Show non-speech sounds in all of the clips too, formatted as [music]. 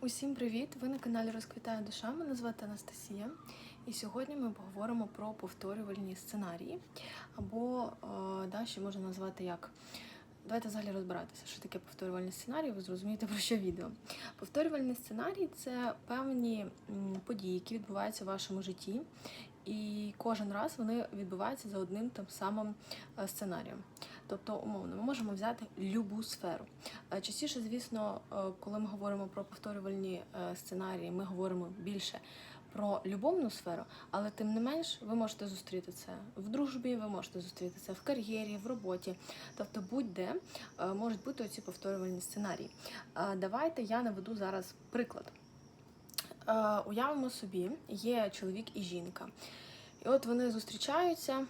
Усім привіт! Ви на каналі Розквітає душа. Мене звати Анастасія. І сьогодні ми поговоримо про повторювальні сценарії, або е, да, ще можна назвати як. Давайте взагалі розбиратися, що таке повторювальні сценарії, ви зрозумієте про що відео. Повторювальні сценарії це певні події, які відбуваються в вашому житті, і кожен раз вони відбуваються за одним тим самим е, сценарієм. Тобто, умовно, ми можемо взяти любу сферу. Е, Частіше, звісно, е, коли ми говоримо про повторювальні е, сценарії, ми говоримо більше про любовну сферу, але тим не менш ви можете зустріти це в дружбі, ви можете зустріти це в кар'єрі, в роботі. Тобто, будь-де можуть бути оці повторювальні сценарії. Давайте я наведу зараз приклад. Уявимо собі, є чоловік і жінка. І от вони зустрічаються.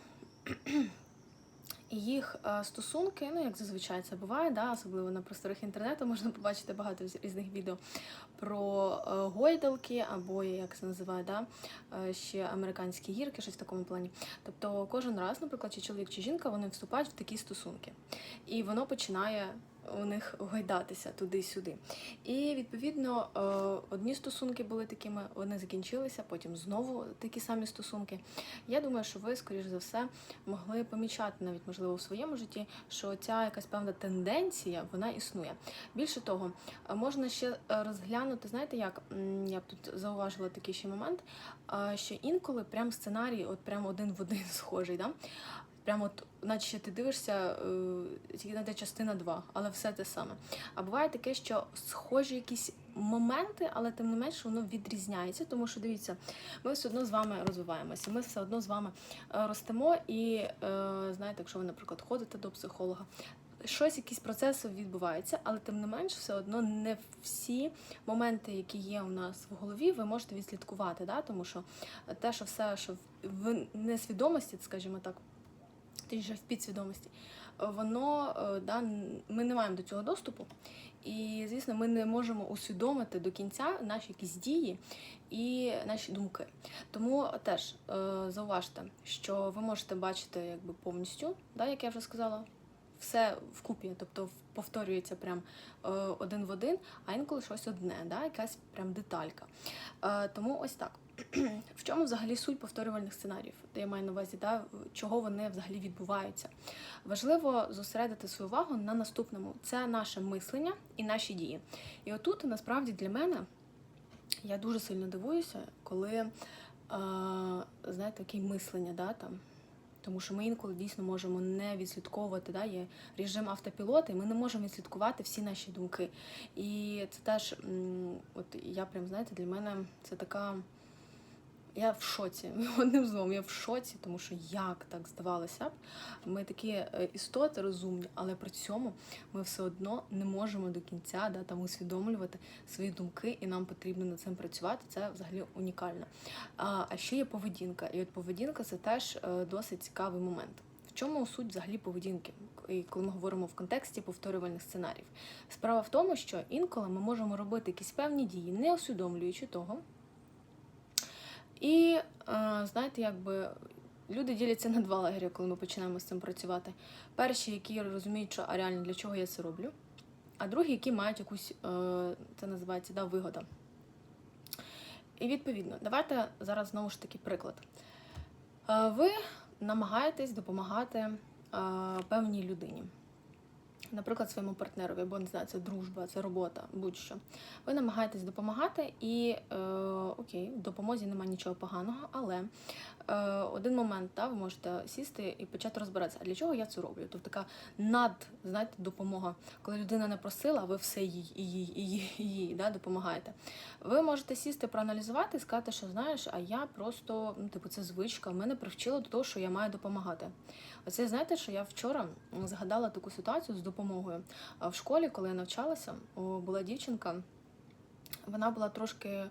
Їх е, стосунки, ну як зазвичай це буває, да, особливо на просторах інтернету, можна побачити багато різних відео про е, гойдалки, або як це називає, да, е, ще американські гірки, щось в такому плані. Тобто кожен раз, наприклад, чи чоловік чи жінка, вони вступають в такі стосунки, і воно починає у них гойдатися туди-сюди. І відповідно е, одні стосунки були такими, вони закінчилися, потім знову такі самі стосунки. Я думаю, що ви, скоріш за все, могли помічати навіть можливо у своєму житті, що ця якась певна тенденція вона існує. Більше того, можна ще е, розглянути, знаєте, як я б тут зауважила такий ще момент, е, що інколи прям сценарій, от прям один в один [laughs] схожий, да? Прямо от, наче ти дивишся е, тільки на те частина 2, але все те саме. А буває таке, що схожі якісь моменти, але тим не менше воно відрізняється, тому що дивіться, ми все одно з вами розвиваємося, ми все одно з вами е, ростемо. І е, знаєте, якщо ви, наприклад, ходите до психолога, щось, якісь процеси відбуваються, але тим не менш, все одно не всі моменти, які є у нас в голові, ви можете відслідкувати. Да? Тому що те, що все, що в несвідомості, скажімо так, точніше в підсвідомості, воно е, да, ми не маємо до цього доступу. І, звісно, ми не можемо усвідомити до кінця наші якісь дії і наші думки. Тому теж е, зауважте, що ви можете бачити якби повністю, да, як я вже сказала, все вкупі, тобто повторюється прям е, один в один, а інколи щось одне, да, якась прям деталька. Е, тому ось так. В чому взагалі суть повторювальних сценаріїв? Де я маю на увазі, да, чого вони взагалі відбуваються? Важливо зосередити свою увагу на наступному: це наше мислення і наші дії. І отут насправді для мене я дуже сильно дивуюся, коли е, знаєте, таке мислення, да, там. Тому що ми інколи дійсно можемо не відслідковувати, да, є режим автопілота, і ми не можемо відслідкувати всі наші думки. І це теж, от я прям знаєте, для мене це така. Я в шоці. [laughs] Одним словом, я в шоці, тому що як так здавалося б, ми такі е, істоти розумні, але при цьому ми все одно не можемо до кінця да, там усвідомлювати свої думки, і нам потрібно над цим працювати. Це взагалі унікально. А, а ще є поведінка. І от поведінка це теж е, досить цікавий момент. В чому суть взагалі поведінки, і коли ми говоримо в контексті повторювальних сценаріїв? Справа в тому, що інколи ми можемо робити якісь певні дії, не усвідомлюючи того. І е, знаєте, якби люди діляться на два лагері, коли ми починаємо з цим працювати. Перші, які розуміють, що а реально для чого я це роблю, а другі, які мають якусь, е, це називається да, вигода. І відповідно, давайте зараз знову ж таки приклад. Е, Ви намагаєтесь допомагати певній людині. Наприклад, своєму партнерові, або не знаю, це дружба, це робота, будь-що. Ви намагаєтесь допомагати, і е, окей, в допомозі немає нічого поганого, але е, один момент да, ви можете сісти і почати розбиратися, а для чого я це роблю? Тобто така над знаєте, допомога, коли людина не просила, ви все їй і їй, і їй, і їй да, допомагаєте. Ви можете сісти, проаналізувати і сказати, що знаєш, а я просто, ну, типу, це звичка, мене привчила до того, що я маю допомагати. Оце знаєте, що я вчора згадала таку ситуацію з допомогою. А В школі, коли я навчалася, була дівчинка, вона була трошки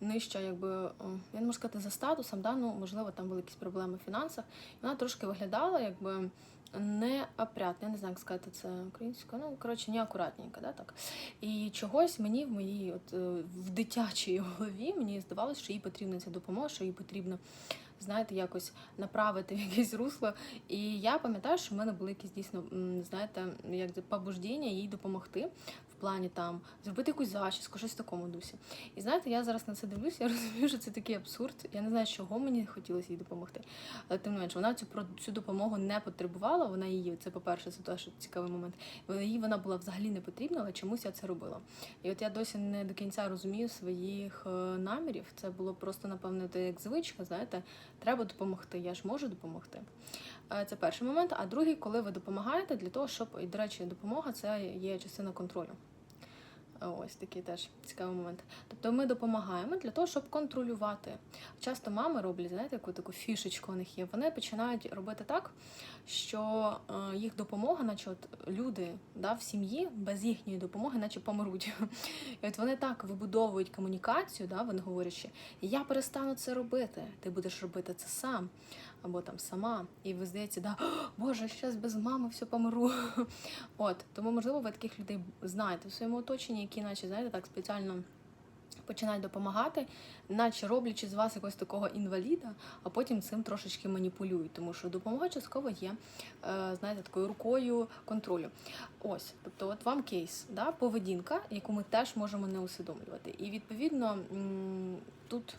нижча, якби я не можу сказати за статусом, да? ну можливо, там були якісь проблеми в фінансах. І вона трошки виглядала, якби. Неопрятно, я не знаю, як сказати це українською, ну коротше, неакуратненько, да, так. І чогось мені в моїй, от е, в дитячій голові мені здавалося, що їй потрібна ця допомога, що їй потрібно, знаєте, якось направити [laughs] в якесь русло. І я пам'ятаю, що в мене були якісь дійсно, знаєте, як побуждіння їй допомогти плані там зробити якусь зачіску, щось в такому дусі. І знаєте, я зараз на це дивлюся, [laughs] я розумію, що це такий абсурд. Я не знаю, чого мені хотілося їй допомогти. Але тим не менше, вона цю цю допомогу не потребувала. Вона її, це по-перше, це теж цікавий момент. Вона- Їй вона була взагалі не потрібна, але чомусь я це робила. І от я досі не до кінця розумію своїх е, намірів. Це було просто, напевно, як звичка, знаєте, треба допомогти. Я ж можу допомогти. Е, Це перший момент. А другий, коли ви допомагаєте для того, щоб і до речі, допомога це є частина контролю. Ось такий теж цікавий момент. Тобто ми допомагаємо для того, щоб контролювати. Часто мами роблять, знаєте, яку таку фішечку у них є. Вони починають робити так, що е, їх допомога, наче от люди да, в сім'ї без їхньої допомоги, наче помруть. І от вони так вибудовують комунікацію, да, вони говорять, що я перестану це робити, ти будеш робити це сам або там сама. І ви здається, да, [gasps] Боже, щас без мами все помру. [laughs] От тому, можливо, ви таких людей знаєте в своєму оточенні, які, наче знаєте, так спеціально. Починають допомагати, наче роблячи з вас якогось такого інваліда, а потім цим трошечки маніпулюють, тому що допомога частково є, е, знаєте, такою рукою контролю. Ось, тобто, от вам кейс, да, поведінка, яку ми теж можемо не усвідомлювати. І відповідно тут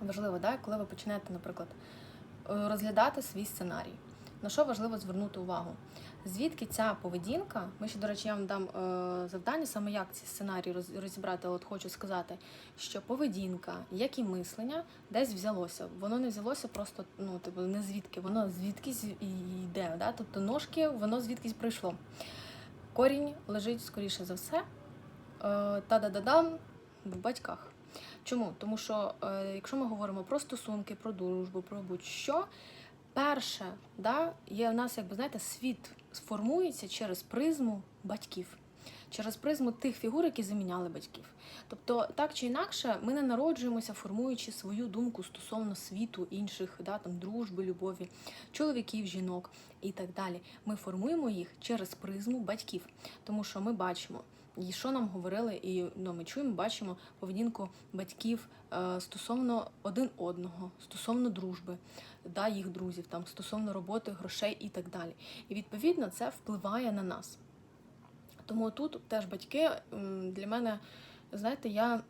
важливо, да, коли ви почнете, наприклад, розглядати свій сценарій. На що важливо звернути увагу? Звідки ця поведінка? Ми ще, до речі, я вам дам е, завдання, саме як ці сценарії розібрати, от хочу сказати, що поведінка, як і мислення, десь взялося. Воно не взялося просто, ну, типу, не звідки, воно звідкись йде. Да? Тобто ножки, воно звідкись прийшло. Корінь лежить, скоріше за все, е, та-да-да-дам в батьках. Чому? Тому що е, якщо ми говоримо про стосунки, про дружбу, про будь-що, перше, да, є в нас, якби знаєте, світ сформується через призму батьків, через призму тих фігур, які заміняли батьків. Тобто, так чи інакше, ми не народжуємося, формуючи свою думку стосовно світу, інших, да, там, дружби, любові, чоловіків, жінок і так далі. Ми формуємо їх через призму батьків, тому що ми бачимо. І що нам говорили, і ну, ми чуємо, бачимо поведінку батьків е, стосовно один одного, стосовно дружби, да, їх друзів, там, стосовно роботи, грошей і так далі. І відповідно це впливає на нас. Тому тут теж батьки для мене, знаєте, я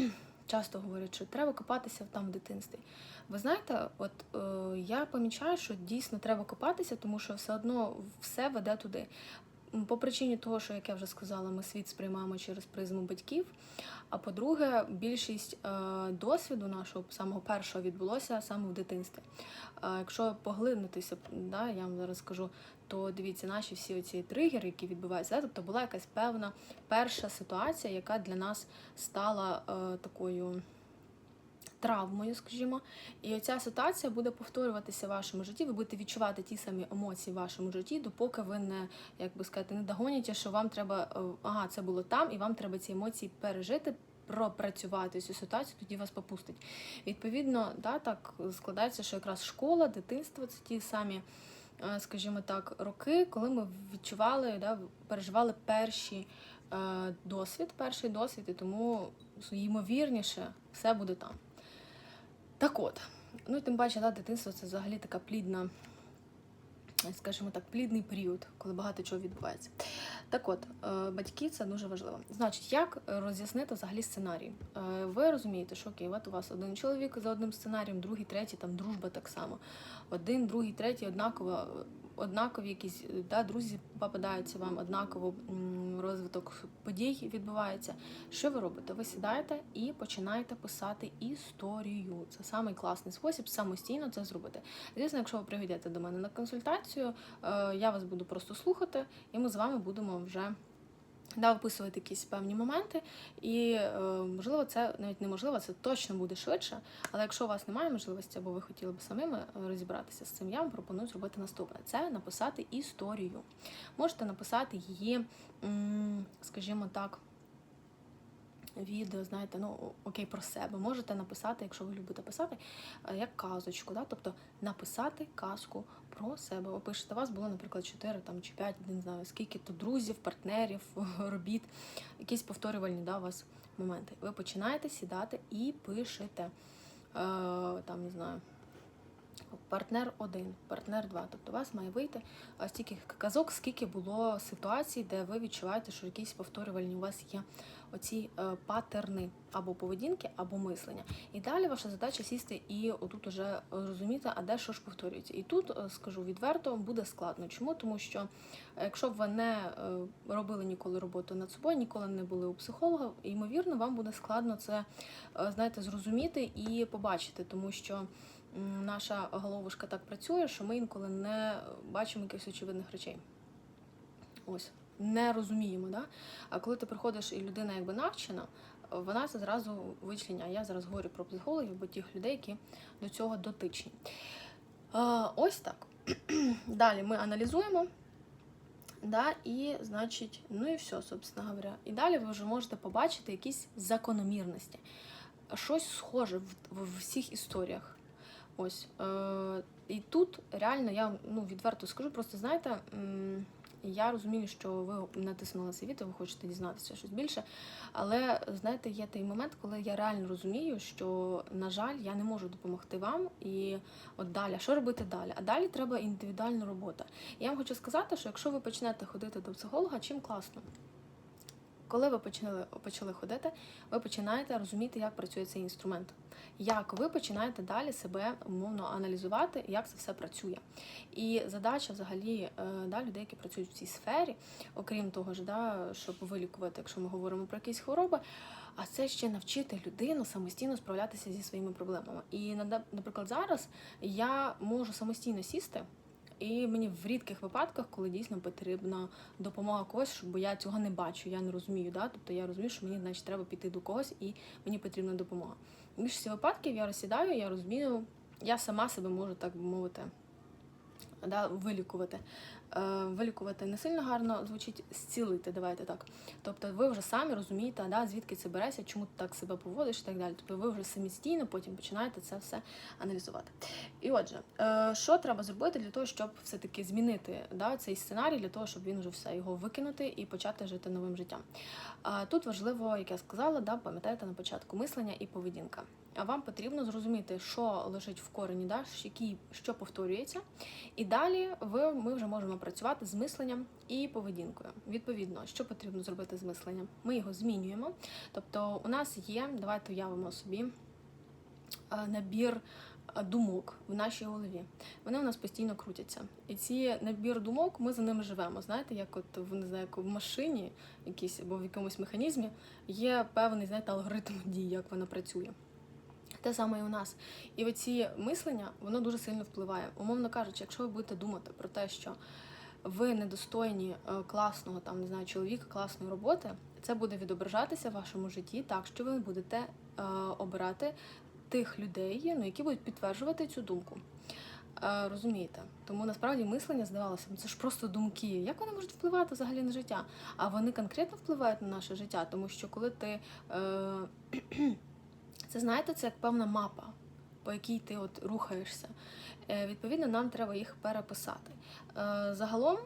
[clears throat] часто говорю, що треба копатися там в дитинстві. Ви знаєте, от е, я помічаю, що дійсно треба копатися, тому що все одно все веде туди. По причині того, що, як я вже сказала, ми світ сприймаємо через призму батьків. А по-друге, більшість е, досвіду нашого самого першого відбулося саме в дитинстві. Е, якщо поглинутися, да, я вам зараз скажу, то дивіться, наші всі оці тригери, які відбуваються, тобто була якась певна перша ситуація, яка для нас стала е, такою травмою, скажімо. І оця ситуація буде повторюватися в вашому житті. Ви будете відчувати ті самі емоції в вашому житті, допоки ви не, як би сказати, не догоніте, що вам треба, е, ага, це було там, і вам треба ці емоції пережити. Пропрацювати цю ситуацію, тоді вас попустить. Відповідно, да, так складається, що якраз школа, дитинство це ті самі, е, скажімо так, роки, коли ми відчували, да, переживали перші е, досвід, перший досвід, і тому ймовірніше все буде там. Так от, ну і тим паче, да, дитинство це взагалі така плідна, скажімо так, плідний період, коли багато чого відбувається. Так от, е, батьки це дуже важливо. Значить, як роз'яснити взагалі сценарій? Е, Ви розумієте, що окей, от у вас один чоловік за одним сценарієм, другий, третій, там дружба так само. Один, другий, третій, однаково, однакові якісь да, друзі попадаються вам, однаково розвиток подій відбувається. Що ви робите? Ви сідаєте і починаєте писати історію. Це самий класний спосіб самостійно це зробити. Звісно, якщо ви прийдете до мене на консультацію, е, я вас буду просто слухати, і ми з вами будемо вже. Да, описувати якісь певні моменти, і е, можливо, це навіть неможливо, це точно буде швидше. Але якщо у вас немає можливості, або ви хотіли б самими е, розібратися з цим, я вам пропоную зробити наступне: це написати історію. Можете написати її, скажімо так, відео, знаєте, ну окей, про себе. Можете написати, якщо ви любите писати, е, як казочку, да? тобто написати казку про себе. Ви пишете, у вас було, наприклад, 4 там, чи 5, не знаю, скільки то друзів, партнерів, [laughs] робіт, якісь повторювальні да, у вас моменти. Ви починаєте сідати і пишете, е, там, не знаю, Партнер один, партнер два. Тобто у вас має вийти стільки казок, скільки було ситуацій, де ви відчуваєте, що якісь повторювальні у вас є оці е, патерни або поведінки, або мислення. І далі ваша задача сісти і отут уже розуміти, а де що ж повторюється. І тут е, скажу відверто, буде складно. Чому? Тому що е, якщо б ви не е, робили ніколи роботу над собою, ніколи не були у психолога, ймовірно, вам буде складно це е, знаєте, зрозуміти і побачити, тому що наша головушка так працює, що ми інколи не бачимо якихось очевидних речей. Ось. Не розуміємо, да? А коли ти приходиш і людина якби навчена, вона це зразу вичленяє. Я зараз говорю про психологів, бо тих людей, які до цього дотичні. Ось так. [clears throat] Далі ми аналізуємо. Да, і, значить, ну і все, собственно говоря. І далі ви вже можете побачити якісь закономірності. Щось схоже в, в всіх історіях. Ось. Е, і тут реально я ну, відверто скажу, просто знаєте, м, я розумію, що ви натиснули це відео, ви хочете дізнатися щось більше. Але знаєте, є той момент, коли я реально розумію, що, на жаль, я не можу допомогти вам. І от далі, що робити далі? А далі треба індивідуальна робота. І я вам хочу сказати, що якщо ви почнете ходити до психолога, чим класно? Коли ви почали, почали ходити, ви починаєте розуміти, як працює цей інструмент. Як ви починаєте далі себе умовно аналізувати, як це все працює. І задача взагалі е, да, людей, які працюють в цій сфері, окрім того ж, да, щоб вилікувати, якщо ми говоримо про якісь хвороби, а це ще навчити людину самостійно справлятися зі своїми проблемами. І наприклад, зараз я можу самостійно сісти. І мені в рідких випадках, коли дійсно потрібна допомога когось, бо я цього не бачу, я не розумію. Да? Тобто я розумію, що мені значить треба піти до когось і мені потрібна допомога. В більшості випадків я розсідаю, я розумію, я сама себе можу, так би мовити, да, вилікувати. Е, вилікувати не сильно гарно звучить зцілити, давайте так. Тобто ви вже самі розумієте, да, звідки це береться, чому ти так себе поводиш і так далі. Тобто ви вже самостійно потім починаєте це все аналізувати. І отже, е, що треба зробити для того, щоб все-таки змінити да, цей сценарій, для того, щоб він вже все його викинути і почати жити новим життям. Тут важливо, як я сказала, да, пам'ятаєте на початку мислення і поведінка. А вам потрібно зрозуміти, що лежить в корені, да, який, що повторюється. І далі ви, ми вже можемо працювати з мисленням і поведінкою. Відповідно, що потрібно зробити з мисленням? Ми його змінюємо. Тобто, у нас є, давайте уявимо собі е, набір е, думок в нашій голові. Вони у нас постійно крутяться. І ці набір думок, ми за ними живемо. Знаєте, як от в не знаю, як в машині якійсь або в якомусь механізмі є певний знаєте, алгоритм дій, як вона працює. Те саме і у нас. І оці мислення, воно дуже сильно впливає. Умовно кажучи, якщо ви будете думати про те, що ви недостойні е, класного там не знаю, чоловіка, класної роботи, це буде відображатися в вашому житті так, що ви будете е, обирати тих людей, ну, які будуть підтверджувати цю думку. Е, розумієте? Тому насправді мислення здавалося, це ж просто думки. Як вони можуть впливати взагалі на життя? А вони конкретно впливають на наше життя, тому що коли ти. Е, це знаєте, це як певна мапа, по якій ти от рухаєшся. Е, Відповідно, нам треба їх переписати. Е, Загалом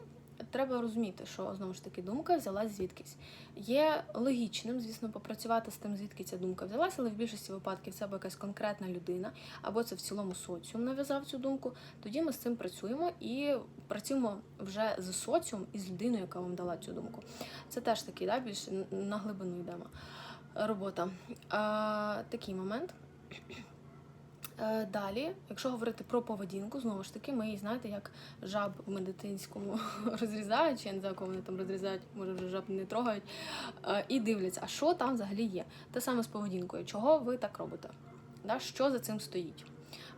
треба розуміти, що знову ж таки думка взялась звідкись. Є логічним, звісно, попрацювати з тим, звідки ця думка взялася, але в більшості випадків це або якась конкретна людина, або це в цілому соціум нав'язав цю думку. Тоді ми з цим працюємо і працюємо вже з соціум і з людиною, яка вам дала цю думку. Це теж такий, да, більш на глибину йдемо робота. А, такий момент. Е, Далі, якщо говорити про поведінку, знову ж таки, ми її знаєте, як жаб в медицинському [laughs] розрізають, чи я не знаю, кого вони там розрізають, може вже жаб не трогають, е, і дивляться, а що там взагалі є. Те саме з поведінкою. Чого ви так робите? Що за цим стоїть?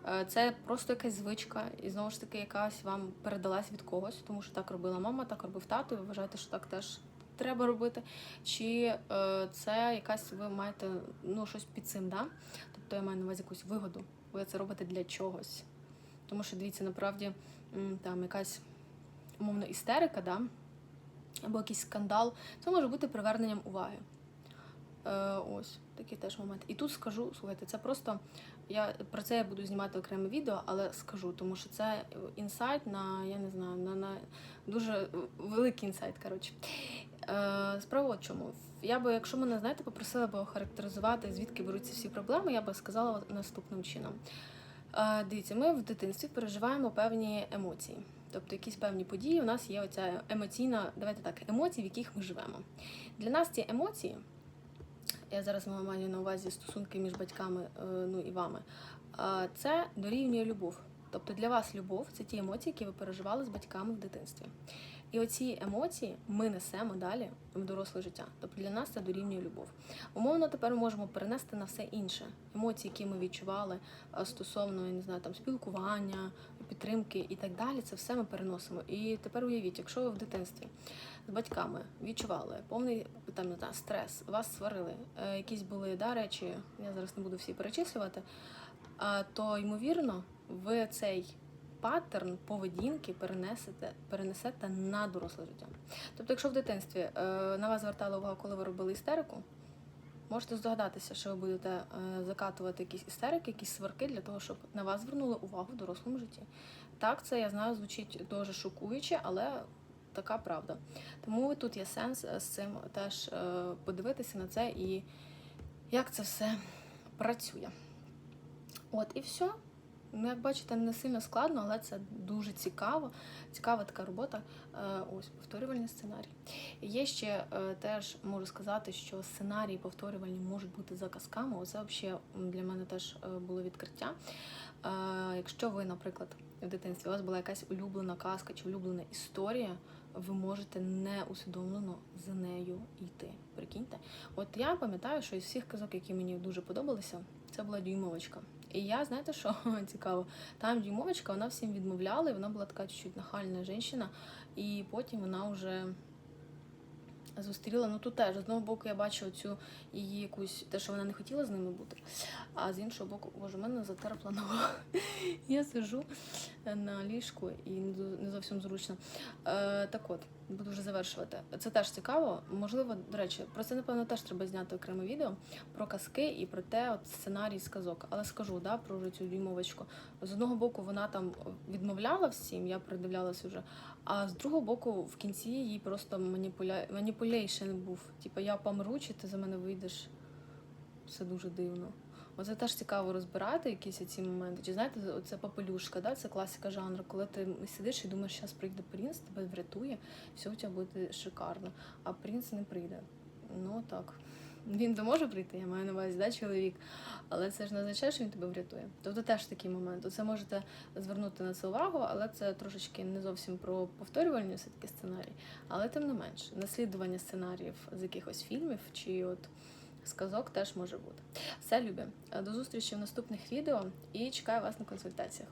Е, Це просто якась звичка, і знову ж таки, якась вам передалась від когось, тому що так робила мама, так робив тато, і ви вважаєте, що так теж треба робити. Чи е, це якась ви маєте ну, щось під цим, да? тобто я маю на увазі якусь вигоду. Ви це робите для чогось. Тому що дивіться, насправді там якась умовно істерика, да? або якийсь скандал, це може бути приверненням уваги. Е, ось такий теж момент. І тут скажу, слухайте, це просто я про це я буду знімати окреме відео, але скажу, тому що це інсайт на я не знаю, на, на дуже великий інсайт. Коротше. Е, справа от чому. Я би, якщо мене знаєте, попросила би охарактеризувати, звідки беруться всі проблеми, я би сказала наступним чином. Е, Дивіться, ми в дитинстві переживаємо певні емоції. Тобто якісь певні події, у нас є оця емоційна, давайте так, емоції, в яких ми живемо. Для нас ці емоції, я зараз маю на увазі стосунки між батьками е, ну, і вами, це дорівнює любов. Тобто для вас любов це ті емоції, які ви переживали з батьками в дитинстві. І оці емоції ми несемо далі в доросле життя. Тобто для нас це дорівнює любов. Умовно, тепер ми можемо перенести на все інше. Емоції, які ми відчували е, стосовно я не знаю, там спілкування, підтримки і так далі. Це все ми переносимо. І тепер уявіть, якщо ви в дитинстві з батьками відчували повний там не знаю, стрес, вас сварили, е, якісь були да, речі, я зараз не буду всі перечислювати, то ймовірно, ви цей паттерн поведінки перенесете, перенесете на доросле життя. Тобто, якщо в дитинстві е, на вас звертали увагу, коли ви робили істерику, можете здогадатися, що ви будете е, закатувати якісь істерики, якісь сварки для того, щоб на вас звернули увагу в дорослому житті. Так, це я знаю, звучить дуже шокуюче, але така правда. Тому тут є сенс е, з цим теж е, подивитися на це і як це все працює. От і все. Ну, як бачите, не сильно складно, але це дуже цікаво. Цікава така робота. Е, Ось повторювальний сценарій. Є ще е, теж можу сказати, що сценарії повторювальні можуть бути за казками. Оце взагалі для мене теж е, було відкриття. Якщо ви, наприклад, в дитинстві у вас була якась улюблена казка чи улюблена історія, ви можете неусвідомлено за нею йти. Прикиньте. От я пам'ятаю, що із всіх казок, які мені дуже подобалися, це була дюймовочка. І я, знаєте, що [laughs] цікаво, там дюймовочка, вона всім відмовляла, і вона була така чуть-чуть нахальна жінка, і потім вона вже зустріла. Ну тут теж з одного боку я бачу цю її якусь те, що вона не хотіла з ними бути. А з іншого боку, боже, мене затерпла нога. [laughs] Я сижу на ліжку і не зовсім зручно. Е, так от, буду вже завершувати. Це теж цікаво. Можливо, до речі, про це напевно теж треба зняти окреме відео про казки і про те, от сценарій з казок. Але скажу да, про цю дюймовочку. З одного боку, вона там відмовляла всім, я придивлялась уже. А з другого боку, в кінці їй просто маніпуля... маніпуляйшн був. Типу, я помру, чи ти за мене вийдеш. Це дуже дивно. Оце теж цікаво розбирати якісь ці моменти. Чи знаєте, це попелюшка, да? це класика жанру, коли ти сидиш і думаєш, зараз прийде принц, тебе врятує, все у тебе буде шикарно, а принц не прийде. Ну так. Він то може прийти, я маю на увазі, да, чоловік, але це ж не означає, що він тебе врятує. Тобто теж такий момент. Оце можете звернути на це увагу, але це трошечки не зовсім про повторювальні все-таки сценарії, але тим не менш, наслідування сценаріїв з якихось фільмів чи от сказок теж може бути. Все любі. До зустрічі в наступних відео і чекаю вас на консультаціях.